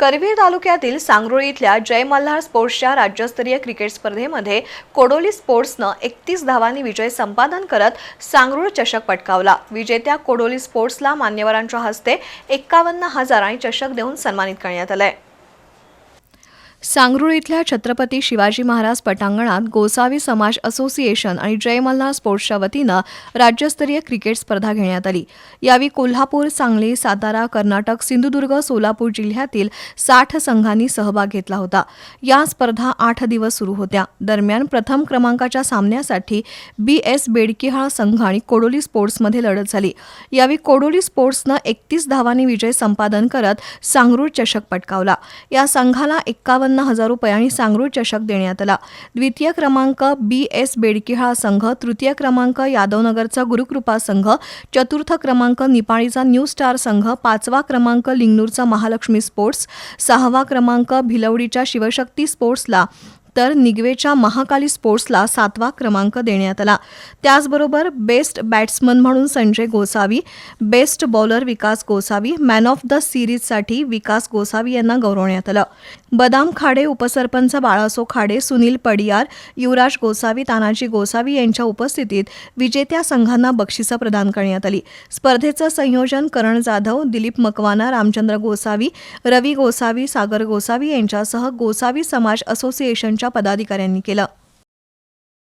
करवीर तालुक्यातील सांगरुळ इथल्या जय मल्हार स्पोर्ट्सच्या राज्यस्तरीय क्रिकेट स्पर्धेमध्ये कोडोली स्पोर्ट्सनं एकतीस धावांनी विजय संपादन करत सांगरुळ चषक पटकावला. विजेत्या कोडोली स्पोर्ट्सला मान्यवरांच्या हस्ते एक्कावन्न हजार आणि चषक देऊन सन्मानित करण्यात आलंय. सांगरूळ इथल्या छत्रपती शिवाजी महाराज पटांगणात गोसावी समाज असोसिएशन आणि जय मल्हार स्पोर्ट्सच्या वतीनं राज्यस्तरीय क्रिकेट स्पर्धा घेण्यात आली. यावेळी कोल्हापूर सांगली सातारा कर्नाटक सिंधुदुर्ग सोलापूर जिल्ह्यातील साठ संघांनी सहभाग घेतला होता. या स्पर्धा आठ दिवस सुरू होत्या. दरम्यान प्रथम क्रमांकाच्या सामन्यासाठी बी एस बेडकिहाळ संघ आणि कोडोली स्पोर्ट्समध्ये लढत झाली. यावेळी कोडोली स्पोर्ट्सनं एकतीस धावांनी विजय संपादन करत सांगरूळ चषक पटकावला. या संघाला एक्कावन्न हजार रुपये आणि सांगरूळ चषक देण्यात आला. द्वितीय क्रमांक बी एस बेडकिहाळ संघ तृतीय क्रमांक यादवनगरचा गुरुकृपा संघ चतुर्थ क्रमांक निपाणीचा न्यू स्टार संघ पाचवा क्रमांक लिंगनूरचा महालक्ष्मी स्पोर्ट्स सहावा क्रमांक भिलवडीच्या शिवशक्ती स्पोर्ट्सला तर निगवेच्या महाकाली स्पोर्ट्सला सातवा क्रमांक देण्यात आला. त्याचबरोबर बेस्ट बॅट्समन म्हणून Sanjay Gosavi best bowler Vikas Gosavi man of the सिरीजसाठी Vikas Gosavi यांना गौरवण्यात आलं. बदाम खाडे उपसरपंच बाळासो खाडे सुनील पडियार युवराज गोसावी तानाजी गोसावी यांच्या उपस्थितीत विजेत्या संघांना बक्षिसं प्रदान करण्यात आली. स्पर्धेचं संयोजन करण जाधव दिलीप मकवाना रामचंद्र गोसावी रवी गोसावी सागर गोसावी यांच्यासह गोसावी समाज असोसिएशनच्या पदाधिकाऱ्यांनी केलं.